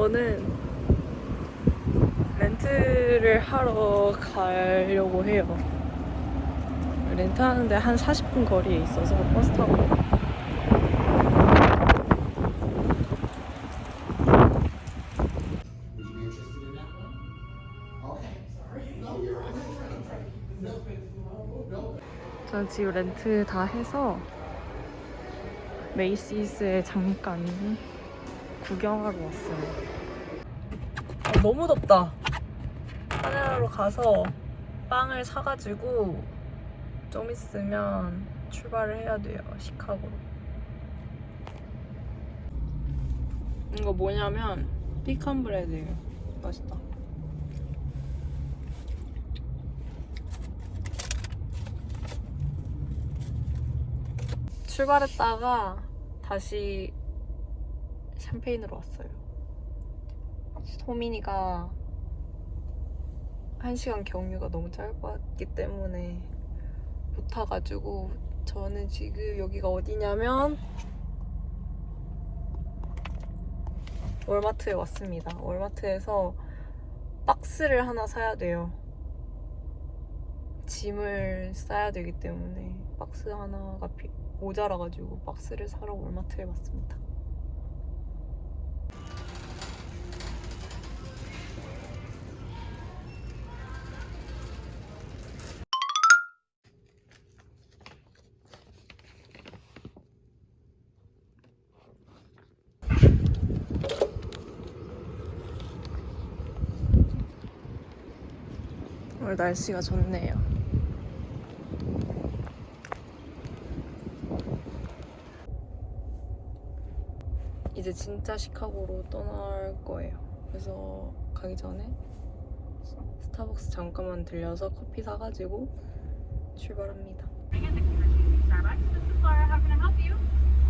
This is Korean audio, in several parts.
거는 렌트를 하러 가려고 해요. 렌트하는데 한 40분 거리에 있어서 버스 타고 저는 지금 렌트 다 해서 메이시스에 잠깐 구경하러 왔어요. 아, 너무 덥다. 하늘로 가서 빵을 사가지고 좀 있으면 출발을 해야 돼요. 시카고로. 이거 뭐냐면 피칸 브레드예요. 맛있다. 출발했다가 다시 샴페인으로 왔어요. 소민이가 1시간 경유가 너무 짧았기 때문에 못 타가지고 저는 지금 여기가 어디냐면 월마트에 왔습니다. 월마트에서 박스를 하나 사야 돼요. 짐을 싸야 되기 때문에 박스 하나가 피- 모자라가지고 박스를 사러 월마트에 왔습니다. 오늘 날씨가 좋네요. 이제 진짜 시카고로 떠날 거예요. 그래서 가기 전에 스타벅스 잠깐만 들려서 커피 사가지고 출발합니다.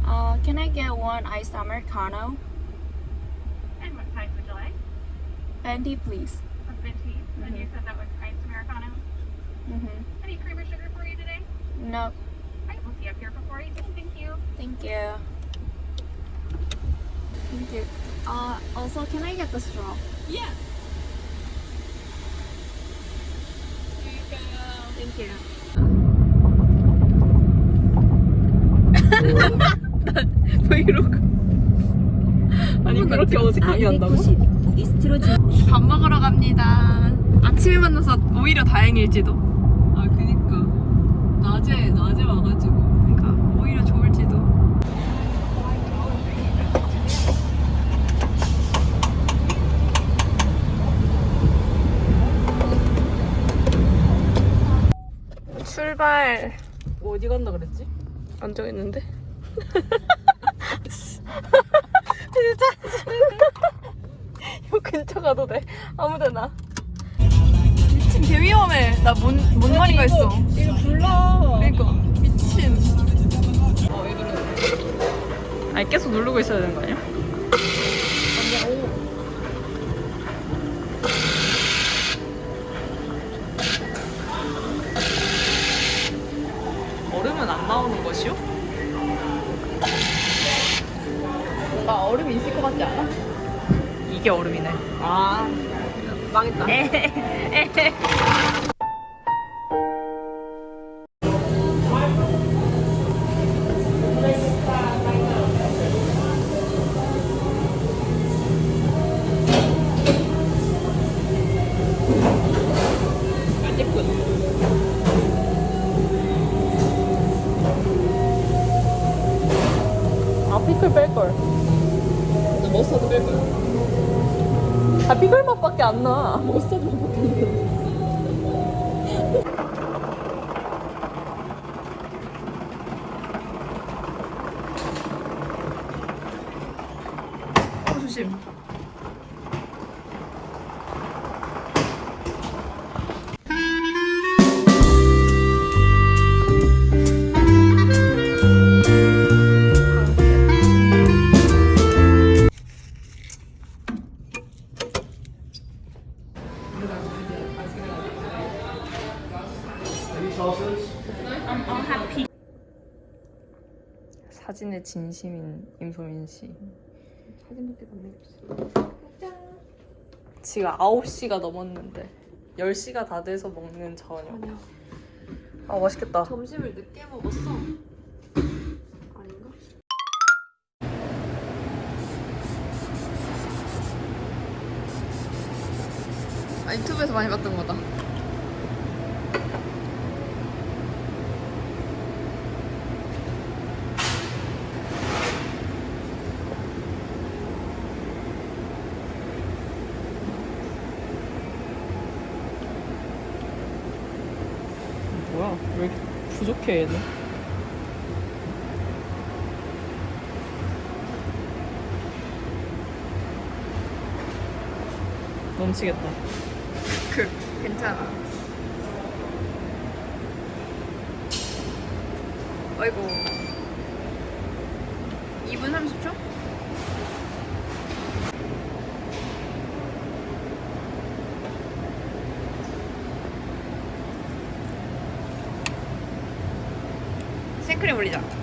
Uh, can I get one iced americano? And what size would you like? Venti, please. A venti. And you said that was. Mm-hmm. Any cream or sugar for you today? No, right, we'll see you up here for 418. Thank you. thank you. Thank you. Uh, also, can I get the straw? Yeah. Thank you. 브이로그. 아니 그렇게 어색하게 한다고? 밥 먹으러 갑니다. 아침에 만나서 오히려 다행일지도. 낮에 낮에 와가지고 그러니까 오히려 좋을지도. 출발. 뭐 어디 간다 그랬지? 안 정했는데. 진짜 이 근처 가도 돼 아무 데나 미친 개 위험해 나 뭔 뭔 말인가 했어 이거 불러 그러니까 미친 아니 계속 누르고 있어야 되는 거 아니야? 얼음은 안 나오는 것이요? 뭔가 얼음이 있을 것 같지 않아? 이게 얼음이네. 아, 망했다. 아, 피클 뺄걸. 머스타드 뺄걸. 아, 피클 맛밖에 안 나. 머스타드 맛밖에 안 나. 사진의 진심인 임소민 씨. 사진밖에 안 내줬어. 지금 9시가 넘었는데 10시가 다 돼서 먹는 저녁. 아니야. 아 맛있겠다. 점심을 늦게 먹었어. 아닌가? 아, 유튜브에서 많이 봤던 거다. 왜 이렇게 부족해 얘는? 넘치겠다. 그 괜찮아. 아이고. 2분 30초? 생크림 올리자.